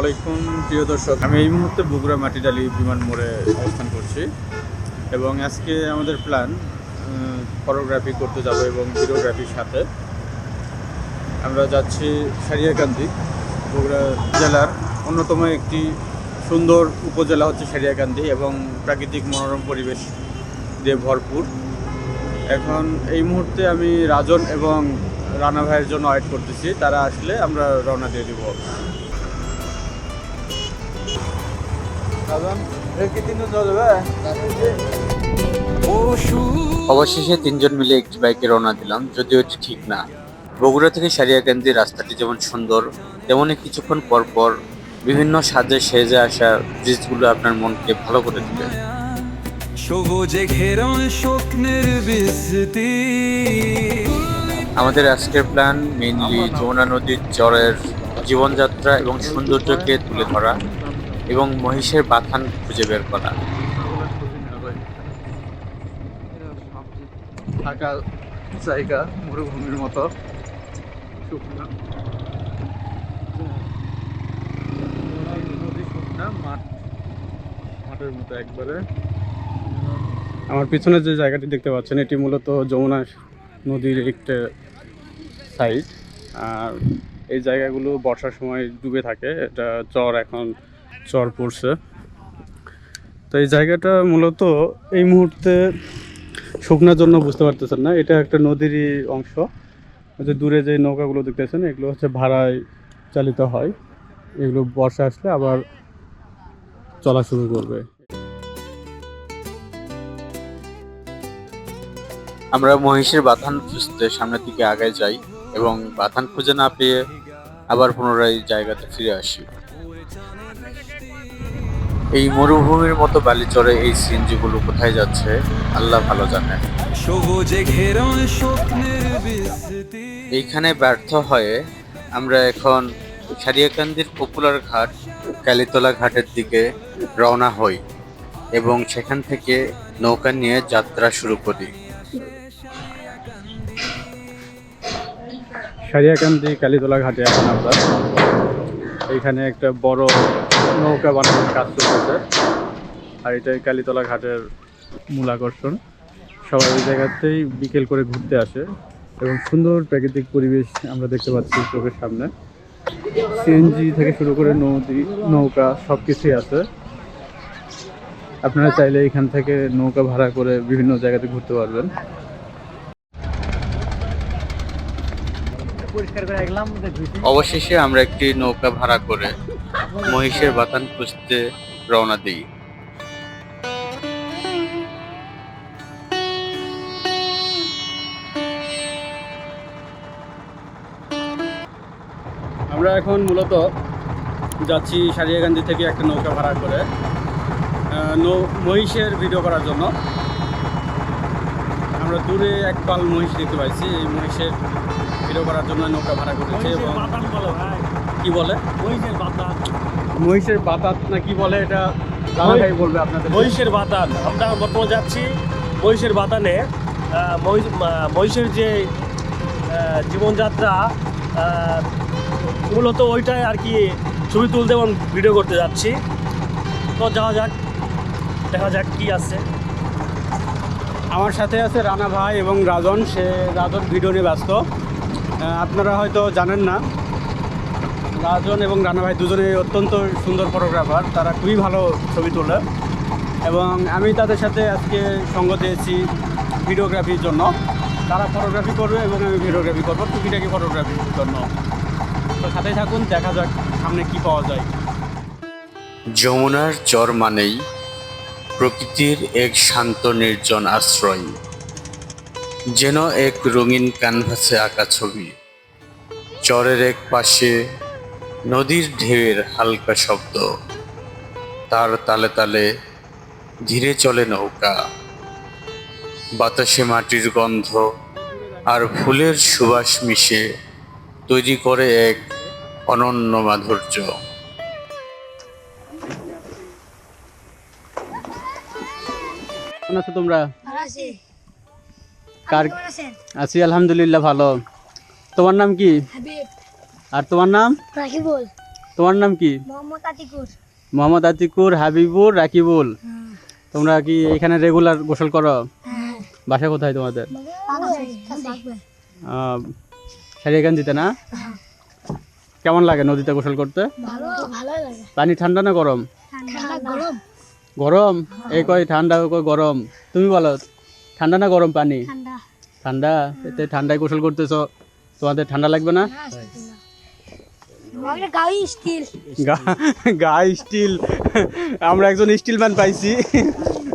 আলাইকুম, প্রিয় দর্শক। আমি এই মুহূর্তে বগুড়া মাটিডালি বিমান মোড়ে অবস্থান করছি এবং আজকে আমাদের প্ল্যান ফটোগ্রাফি করতে যাব এবং ভিডিওগ্রাফির সাথে আমরা যাচ্ছি সারিয়াকান্দি, বগুড়া জেলার অন্যতম একটি সুন্দর উপজেলা হচ্ছে সারিয়াকান্দি এবং প্রাকৃতিক মনোরম পরিবেশ দিয়ে ভরপুর। এখন এই মুহূর্তে আমি রাজন এবং রানা ভাইয়ের জন্য ওয়েট করতেছি, তারা আসলে আমরা রওনা দিয়ে দিব। অবশেষে তিনজন মিলে একটি বাইকে রওনা দিলাম যদিও এটি ঠিক না। বগুড়া থেকে সারিয়াকান্দি রাস্তাটি যেমন সুন্দর তেমনই কিছুক্ষণ পর পর বিভিন্ন সাজে সেজে আসা ব্রিজগুলো আপনার মনকে ভালো করে দিবে সবুজে ঘেরন স্বপ্নের আমাদের আজকের প্ল্যান মেইনলি যমুনা নদীর চরের জীবনযাত্রা এবং সৌন্দর্যকে তুলে ধরা। এবং মহিষের বাথান খুঁজে বের করা। ফাঁকা জায়গা মরুভূমির মতো। শুকনা। মাঠ। মাঠের মতো একবারে। আমার পিছনে যে জায়গাটি দেখতে পাচ্ছেন এটি মূলত যমুনা নদীর একটা সাইড আর এই জায়গাগুলো বর্ষার সময় ডুবে থাকে। এটা চর এখন চর পড়ছে। তো এই জায়গাটা মূলত এই মুহূর্তে শুকনার জন্য বুঝতে পারতেছেন না। এটা একটা নদীরই অংশ। যে দূরে যে নৌকাগুলো দেখতেছেন, এগুলো হচ্ছে ভাড়ায় চালিত হয়। এগুলো বর্ষা আসলে আবার চলা শুরু করবে। আমরা মহিষের বাথান খুঁজতে সামনের দিকে আগায় যাই এবং বাথান খুঁজে না পেয়ে আবার পুনরায় জায়গাতে ফিরে আসি। এই মরুভূমির মতো বালিচরে এই সিএনজিগুলো কোথায় যাচ্ছে আল্লাহ ভালো জানে। এইখানে ব্যর্থ হয়ে আমরা এখন সারিয়াকান্দির পপুলার ঘাট কালীতলা ঘাটের দিকে রওনা হই এবং সেখান থেকে নৌকা নিয়ে যাত্রা শুরু করি। সারিয়াকান্দি কালীতলা ঘাটে এখন আমরা। এইখানে একটা বড় নৌকা বানানোর কাজ চলতেছে। আর এটাই কালীতলা ঘাটের মূল আকর্ষণ। সবাই ওই জায়গাতেই বিকেল করে ঘুরতে আসে এবং সুন্দর প্রাকৃতিক পরিবেশ আমরা দেখতে পাচ্ছি চোখের সামনে। সিএনজি থেকে শুরু করে নদী নৌকা সব কিছুই আছে। আপনারা চাইলে এখান থেকে নৌকা ভাড়া করে বিভিন্ন জায়গাতে ঘুরতে পারবেন। অবশেষে আমরা একটি নৌকা ভাড়া করে মহিষের বাতান খুঁজতে রওনা দিই। আমরা এখন মূলত যাচ্ছি সারিয়াকান্দি থেকে একটা নৌকা ভাড়া করে আহ, নৌ মহিষের ভিডিও করার জন্য। আমরা দূরে এক পাল মহিষ দেখতে পাইছি এই মহিষের ভিডিও করার জন্য নৌকা ভাড়া করেছি এবং কি বলে? মহিষের বাতাত না কি বলে এটা? রানা ভাই বলবে আপনাদের। মহিষের বাতান আমরা বর্তমানে যাচ্ছি মহিষের বাতানে মহিষের যে জীবনযাত্রা মূলত ওইটাই আর কি ছবি তুলতে এবং ভিডিও করতে যাচ্ছি। তো যাওয়া যাক দেখা যাক কি আছে। আমার সাথে আছে রানা ভাই এবং রাজন। সে রাজন ভিডিও নিয়ে ব্যস্ত। আপনারা হয়তো জানেন না। রাজন এবং রানা ভাই দুজনে অত্যন্ত সুন্দর ফটোগ্রাফার তারা খুবই ভালো ছবি তোলে। এবং আমি তাদের সাথে আজকে সঙ্গ দিয়েছি ভিডিওগ্রাফির জন্য। তারা ফটোগ্রাফি করবে এবং আমি ভিডিওগ্রাফি করব, টুকিটাকি ফটোগ্রাফির জন্য। তো সাথে থাকুন, দেখা যাক সামনে কি পাওয়া যায়। যমুনার চর মানেই প্রকৃতির এক শান্ত নির্জন আশ্রয়। যেন এক রঙিন ক্যানভাসে আঁকা ছবি। চরের এক পাশে নদীর ঢেউয়ের হালকা শব্দ। তার তালে তালে ধীরে চলে নৌকা। বাতাসে মাটির গন্ধ আর ফুলের সুবাস মিশে তৈরি করে এক অনন্য মাধুর্য। আছো তোমরা? কার আছি আলহামদুলিল্লাহ ভালো। তোমার নাম কি? হাবিব। আর তোমার নাম? রাকিবুল। তোমার নাম কি? মোহাম্মদ আতিকুর। মোহাম্মদ আতিকুর হাবিবুর রাকিবুল। তোমরা কি এখানে রেগুলার গোসল করো? বাসা কোথায় তোমাদের? সারিয়াকান্দিতে না? কেমন লাগে নদীতে গোসল করতে? পানি ঠান্ডা না গরম? গরম। এই কয় ঠান্ডা কয় গরম। তুমি বলো ঠান্ডা না গরম পানি? ঠান্ডা। এতে ঠান্ডায় গোসল করতেছ। তোমাদের ঠান্ডা লাগবে না? স্টিল গা- স্টিল। আমরা একজন স্টিল ম্যান পাইছি।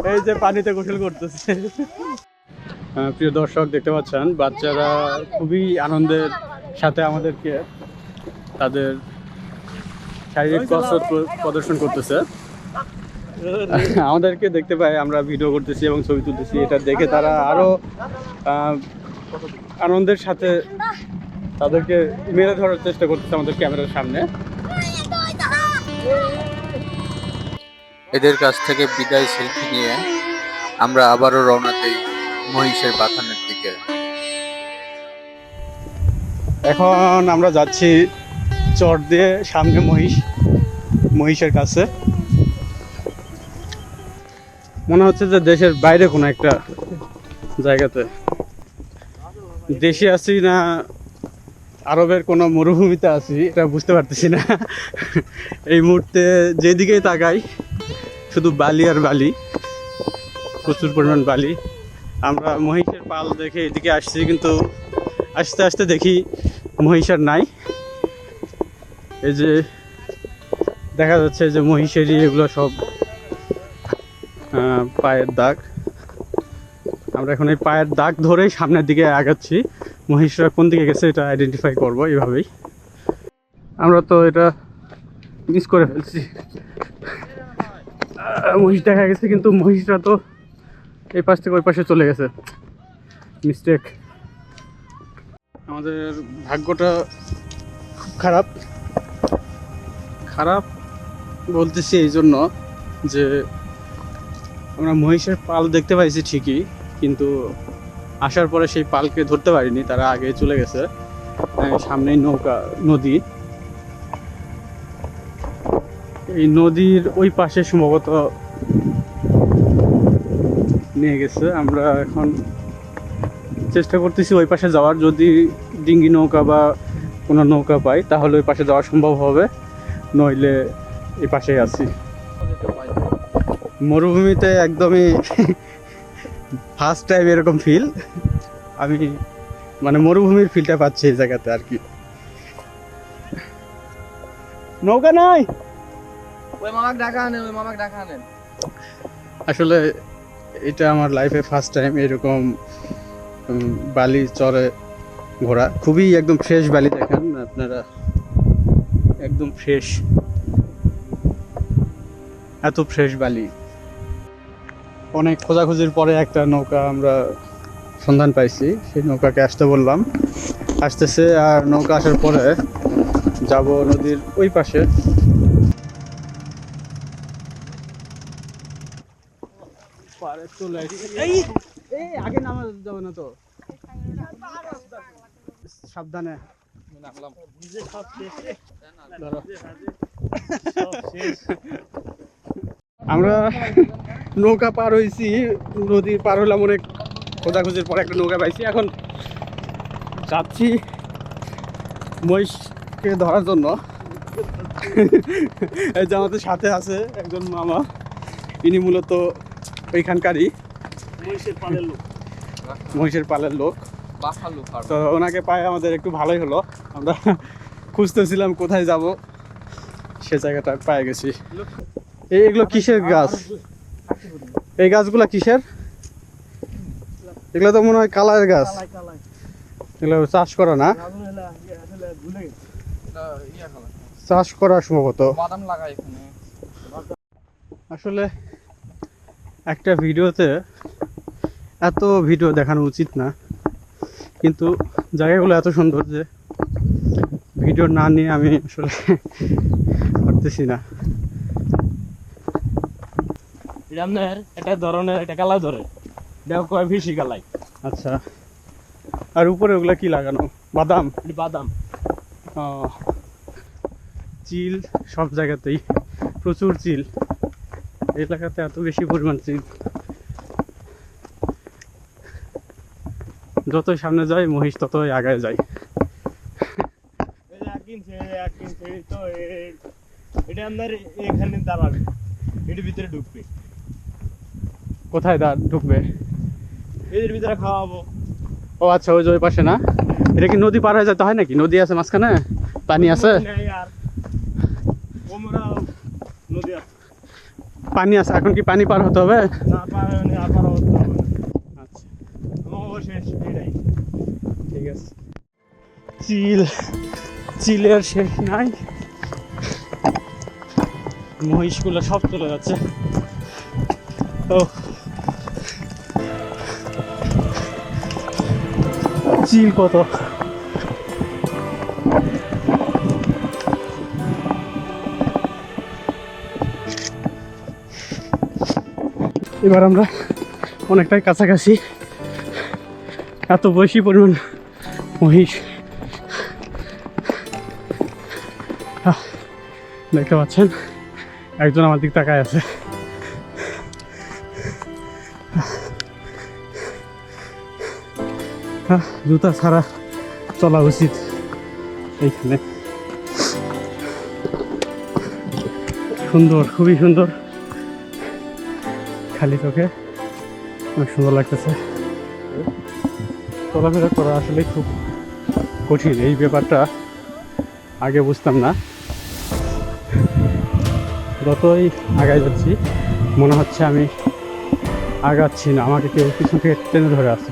এই যে পানিতে গোসল করতেছে। প্রিয় দর্শক দেখতে পাচ্ছেন বাচ্চারা খুবই আনন্দের সাথে আমাদেরকে তাদের শারীরিক কসরত প্রদর্শন করতেছে। আমাদেরকে দেখতে পাই আমরা ভিডিও করতেছি এবং ছবি তুলতেছি। এটা দেখে তারা আরও আহ, আনন্দের সাথে তাদেরকে মেরে ধরার চেষ্টা করতেছে আমাদের ক্যামেরার সামনে। এদের কাছ থেকে বিদায় সেলফি নিয়ে আমরা আবারও রওনা দিই মহিষের বাথানের দিকে। এখন আমরা যাচ্ছি চর দিয়ে সামনে মহিষ মহিষের কাছে। মনে হচ্ছে যে দেশের বাইরে কোনো একটা জায়গাতে। দেশে আছি না আরবের কোনো মরুভূমিতে আছি, এটা বুঝতে পারতেছি না। এই মুহূর্তে যেদিকেই তাকাই, শুধু বালি আর বালি, প্রচুর পরিমাণ বালি। আমরা মহিষের পাল দেখে এদিকে আসছি, কিন্তু আস্তে আস্তে দেখি মহিষার নাই। এই যে দেখা যাচ্ছে যে মহিষেরই এগুলো সব পায়ের দাগ। আমরা এখন এই পায়ের দাগ ধরেই সামনের দিকে আগাচ্ছি। মহিষরা কোন দিকে গেছে এটা আইডেন্টিফাই করব এইভাবেই আমরা তো এটা মিস করে ফেলছি। মহিষ দেখা গেছে, কিন্তু মহিষরা তো এই পাশ থেকে ওই পাশে চলে গেছে। মিস্টেক আমাদের ভাগ্যটা খুব খারাপ। খারাপ বলতেছি এই জন্য যে আমরা মহিষের পাল দেখতে পাইছি ঠিকই, কিন্তু আসার পরে সেই পালকে ধরতে পারিনি, তারা আগে চলে গেছে সামনেই নৌকা, নদী। এই নদীর ওই পাশে সম্ভবত নিয়ে গেছে। আমরা এখন চেষ্টা করতেছি ওই পাশে যাওয়ার। যদি ডিঙ্গি নৌকা বা কোনো নৌকা পাই, তাহলে ওই পাশে যাওয়া সম্ভব হবে, নইলে এই পাশেই আছি। মরুভূমিতে একদমই ফার্স্ট টাইম এরকম ফিল আমি মানে মরুভূমির ফিলটা পাচ্ছি এই জায়গাতে আর কি। নৌকা নাই! ওই মামাক ডাকা আনেন ওই মামাক ডাকা আনেন। আসলে এটা আমার লাইফে ফার্স্ট টাইম এরকম বালি চরে ঘোরা। খুবই একদম ফ্রেশ বালি দেখেন আপনারা একদম ফ্রেশ এত ফ্রেশ বালি। অনেক খোঁজাখুঁজির পরে একটা নৌকা আমরা সন্ধান পাইছি। সেই নৌকাকে আসতে বললাম। আসতেছে আর নৌকা আসার পরে যাব নদীর ওই পাশে। আগে যাবে না তো? সাবধানে। আমরা নৌকা পার হয়েছি নদী পার হলাম অনেক খোঁজাখুঁজির পর একটা নৌকা পাইছি। এখন যাচ্ছি মহিষকে ধরার জন্য। এই যে আমাদের সাথে আছে একজন মামা ইনি মূলত ওইখানকারই। মহিষের পালের লোক। মহিষের পালের লোক। তো ওনাকে পায়ে আমাদের একটু ভালোই হলো। আমরা খুঁজতেছিলাম কোথায় যাব সে জায়গাটা পায়ে গেছি। এই এগুলো কিসের গাছ? এই গাছগুলো কিসের? এগুলো তো মনে হয় কালার গাছ। এগুলো চাষ করা না? চাষ করা সম্ভবত আসলে একটা ভিডিওতে এত ভিডিও দেখানো উচিত না। কিন্তু জায়গাগুলো এত সুন্দর যে ভিডিও না নিয়ে আমি আসলে পারতেছি না। আপনার একটা ধরনের একটা কালাই ধরে। দেখো কয় ভিসি কালাই। আচ্ছা। আর উপরে ওগুলা কি লাগানো? বাদাম? বাদাম। চিল সব জায়গাতেই। প্রচুর চিল। এলাকাতে এত বেশি পরিমাণ চিল। যতই সামনে যায় মহিষ ততই আগায় যায়। এটা আপনার এখানে দাঁড়াবে। এটার ভিতরে ঢুকবে। কোথায় দা ঢুকবে? এদের ভিতরে খাওয়াবো। ও আচ্ছা ওই যে ওই পাশে না? এটা কি নদী পার হয়ে যেতে হয় নাকি? নদী আছে মাঝখানে? পানি আছে? পানি আছে এখন কি পানি পার হতে হবে। আচ্ছা। ঠিক আছে। চিল চিলের শেষ নাই। মহিষগুলো সব চলে যাচ্ছে। ও চিল কত। এবার আমরা অনেকটাই কাছাকাছি। এত বেশি পরিমাণ মহিষ। দেখতে পাচ্ছেন, একজন আমার দিক তাকায় আছে। জুতা ছাড়া চলা উচিত এইখানে। সুন্দর, খুবই সুন্দর। খালি চোখে অনেক সুন্দর লাগতেছে। চলাফেরা করা আসলে খুব কঠিন, এই ব্যাপারটা আগে বুঝতাম না। যতই আগায় যাচ্ছি, মনে হচ্ছে আমি আগাচ্ছি না, আমাকে কেউ পিছন থেকে টেনে ধরে আছে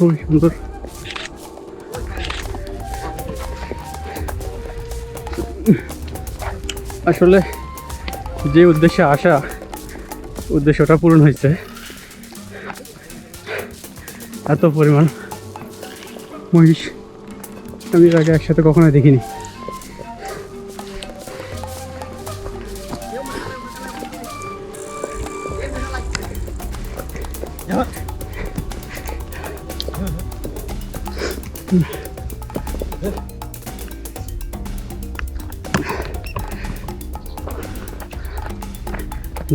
খুবই সুন্দর। আসলে যে উদ্দেশ্যে আসা উদ্দেশ্যটা পূরণ হয়েছে। এত পরিমাণ মহিষ আমি আগে একসাথে কখনো দেখিনি।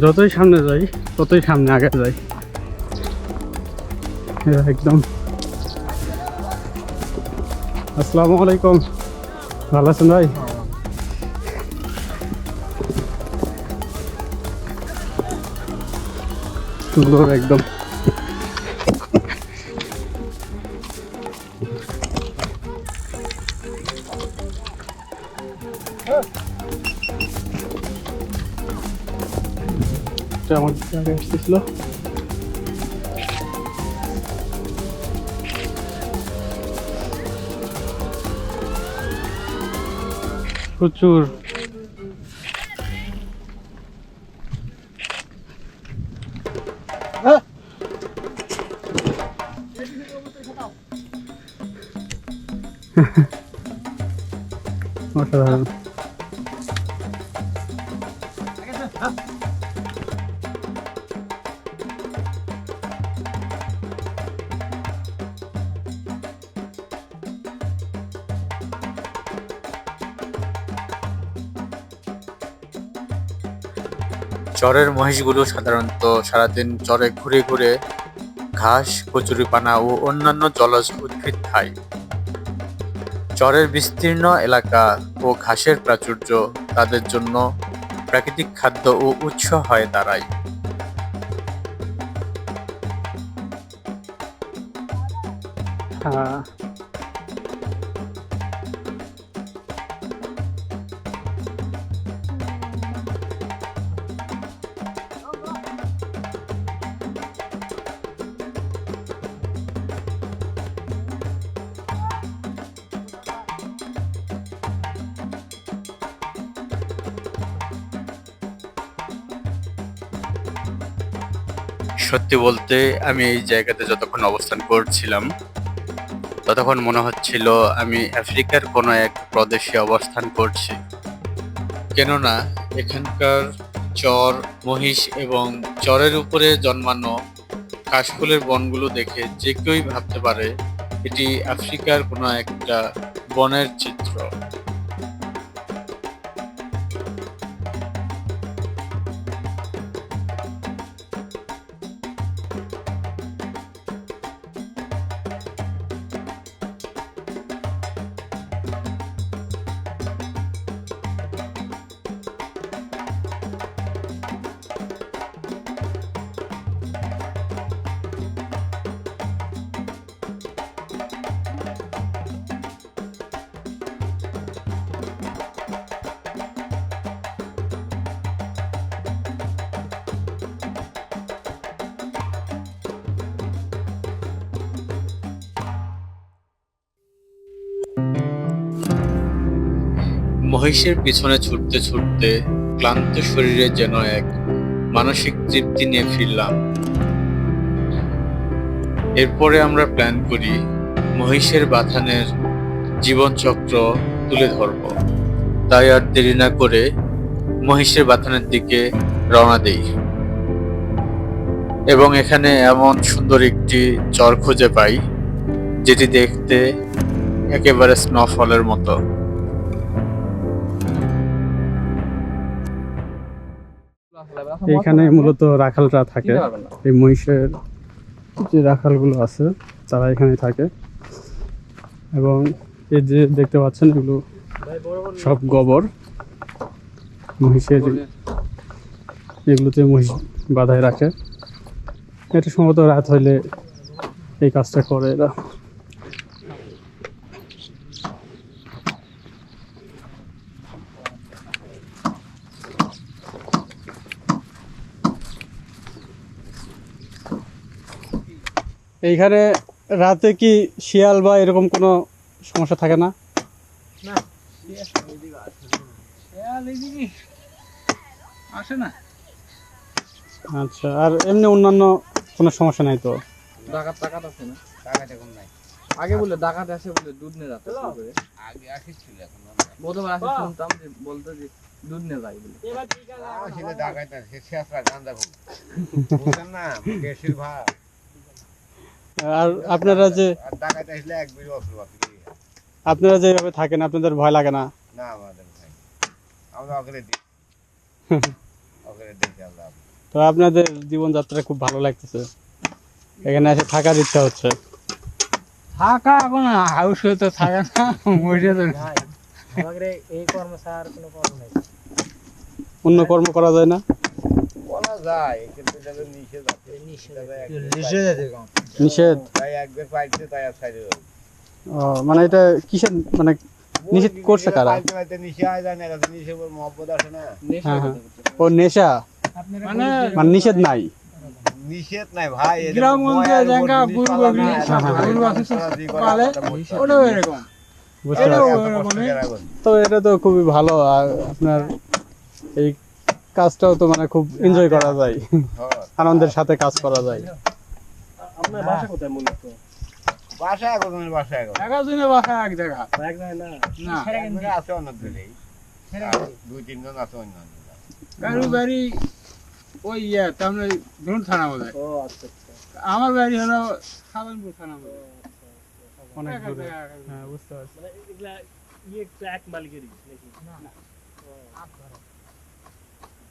যতই সামনে যাই, ততই সামনে আগে যাই। একদম। আসসালামু আলাইকুম। ভালো আছেন ভাই? সুন্দর, একদম। এটা আমার আগে আসতেছিল প্রচুর অসাধারণ চরের মহিষগুলো সাধারণত সারাদিন চরে ঘুরে ঘুরে ঘাস কচুরিপানা ও অন্যান্য জলজ উদ্ভিদ খায়। চরের বিস্তীর্ণ এলাকা ও ঘাসের প্রাচুর্য তাদের জন্য প্রাকৃতিক খাদ্য ও উৎস হয়ে দাঁড়ায়। সত্যি বলতে আমি এই জায়গাতে যতক্ষণ অবস্থান করছিলাম, ততক্ষণ মনে হচ্ছিল আমি আফ্রিকার কোনো এক প্রদেশে অবস্থান করছি। কেননা এখানকার চর, মহিষ এবং চরের উপরে জন্মানো কাশফুলের বনগুলো দেখে যে কেউই ভাবতে পারে এটি আফ্রিকার কোনো একটা বনের চিত্র। মহিষের পিছনে ছুটতে ছুটতে ক্লান্ত শরীরে যেন এক মানসিক তৃপ্তি নিয়ে ফিরলাম। এরপরে আমরা প্ল্যান করি মহিষের বাথানের জীবনচক্র তুলে ধরব। তাই আর দেরি না করে মহিষের বাথানের দিকে রওনা দেই। এবং এখানে এমন সুন্দর একটি চর খুঁজে পাই, যেটি দেখতে একেবারে স্নোফলের মতো। এখানে মূলত রাখালরা থাকে। এই মহিষের যে রাখালগুলো আছে তারা এখানে থাকে। এবং এই যে দেখতে পাচ্ছেন এগুলো সব গোবর। মহিষের এগুলোতে মহিষ বাধায় রাখে। এটা সম্ভবত রাত হইলে এই কাজটা করে এরা। এইখানে রাতে কি শিয়াল বা এরকম কোনো সমস্যা থাকে না? আসে না। আচ্ছা আর এমনি অন্যান্য কোনো সমস্যা নাই তো? ডাকাত টাকাত আছে না? ডাকাত এখন নাই। আগে বলে ডাকাত আসে বলে দুধ নিয়ে শুরু করে। আগে আসছিল এখন প্রথমে আসে শুনতাম যে বলতো যে দুধ নিয়ে যাই বলে। আর আপনারা যে আপনারা যেভাবে থাকেন আপনাদের ভয় লাগে না? তো আপনাদের জীবনযাত্রা খুব ভালো লাগতেছে। এখানে এসে থাকার ইচ্ছা হচ্ছে। থাকা এখন হাউস তো থাকে না মরে তো অন্য কর্ম করা যায় না? নিষেধ মানে এটা কিসের মানে নিষেধ করছে কারা? হ্যাঁ হ্যাঁ ও নেশা? মানে মানে নিষেধ নাই? নিষেধ ভাই গ্রাম। এরকম। তো এটা তো খুবই ভালো আর আপনার এই কাজটাও তো মানে খুব এনজয় করা যায়। হ্যাঁ। আনন্দের সাথে কাজ করা যায়। আপনার বাসা কোথায় মূলত? বাসা এখন বাসা এখন একা বাসা এক জায়গা। এক জায়গায় না। না। আছে অন্য দিলেই দুই তিনজন আছে অন্য কারু বাড়ি ওই ইয়ে তার মানে থানা বোধ ও আচ্ছা আচ্ছা। আমার বাড়ি হলো সাধনপুর থানা বোধ অনেক দূরে। হ্যাঁ বুঝতে পারছি। মানে এগুলা ইয়ে একটু মালিকেরই নাকি?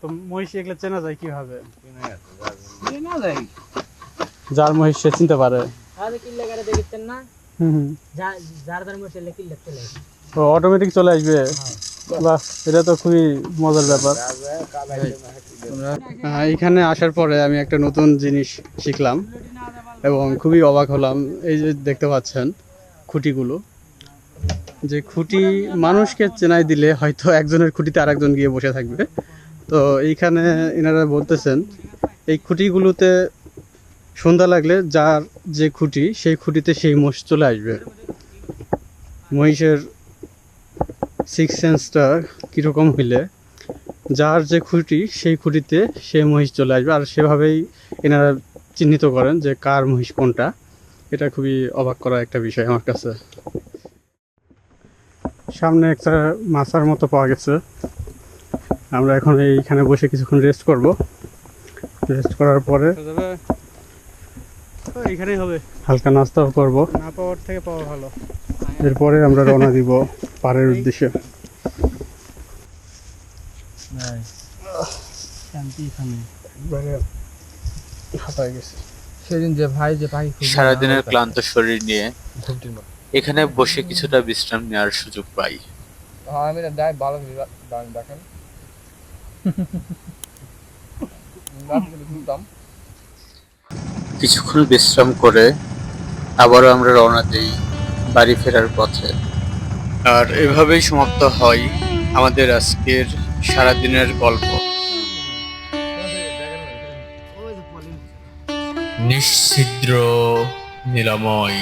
তো মহিষ এগুলো চেনা যায় কীভাবে? কিনে আছে, যার মহিষ সে চিনতে পারে। আরে কিল্লা করে দেখতেন না? হুম হুম। যার যার মধ্যে কিল্লা চলে আসে। অটোমেটিক চলে আসবে? বাহ এটা তো খুবই মজার ব্যাপার। তোমরা আহ, এখানে আসার পরে আমি একটা নতুন জিনিস শিখলাম এবং খুবই অবাক হলাম। এই যে দেখতে পাচ্ছেন খুঁটিগুলো। যে খুঁটি মানুষকে চেনাই দিলে হয়তো একজনের খুঁটিতে আরেকজন গিয়ে বসে থাকবে। তো এইখানে এনারা বলতেছেন, এই খুঁটিগুলোতে সন্ধ্যা লাগলে যার যে খুঁটি, সেই খুঁটিতে সেই মোষ চলে আসবে। মহিষের সিক্স সেন্সটা কীরকম হইলে, যার যে খুঁটি, সেই খুঁটিতে সে মহিষ চলে আসবে। আর সেভাবেই এনারা চিহ্নিত করেন যে কার মহিষ কোনটা। এটা খুবই অবাক করা একটা বিষয় আমার কাছে। সামনে একটা মাছার মতো পাওয়া গেছে। আমরা এখন এইখানে বসে কিছুক্ষণ রেস্ট করব। রেস্ট করার পরে এখানেই হবে। হালকা নাস্তাও করব। না পাওয়ার থেকে পাওয়া ভালো। এরপরে আমরা রওনা দিব পাড়ের উদ্দেশ্যে। সারাদিনের ক্লান্ত শরীর নিয়ে এখানে বসে কিছুটা বিশ্রাম নেওয়ার সুযোগ পাই। আমি ভালো দেখেন। কিছুক্ষণ বিশ্রাম করে আবারও আমরা রওনা দিই বাড়ি ফেরার পথে। আর এভাবেই সমাপ্ত হয় আমাদের আজকের সারাদিনের গল্প। নিশ্ছিদ্র নিরাময়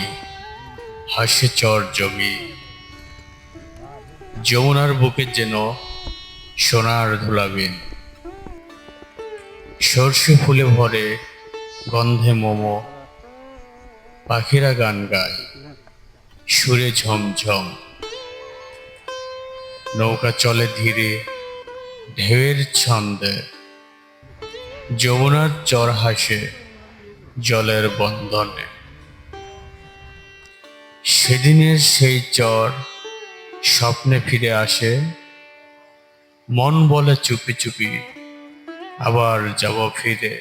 হাসে চর জমি। যমুনার বুকে যেন সোনার ধুলাবিন সর্ষে ফুলে ভরে গন্ধে মোমো। পাখিরা গান গায়, সুরে ঝমঝম। নৌকা চলে ধীরে ঢেউয়ের ছন্দে। যমুনার চর হাসে জলের বন্ধনে। সেদিনের সেই চর স্বপ্নে ফিরে আসে মন বলে চুপি চুপি আবার যাব ফিরে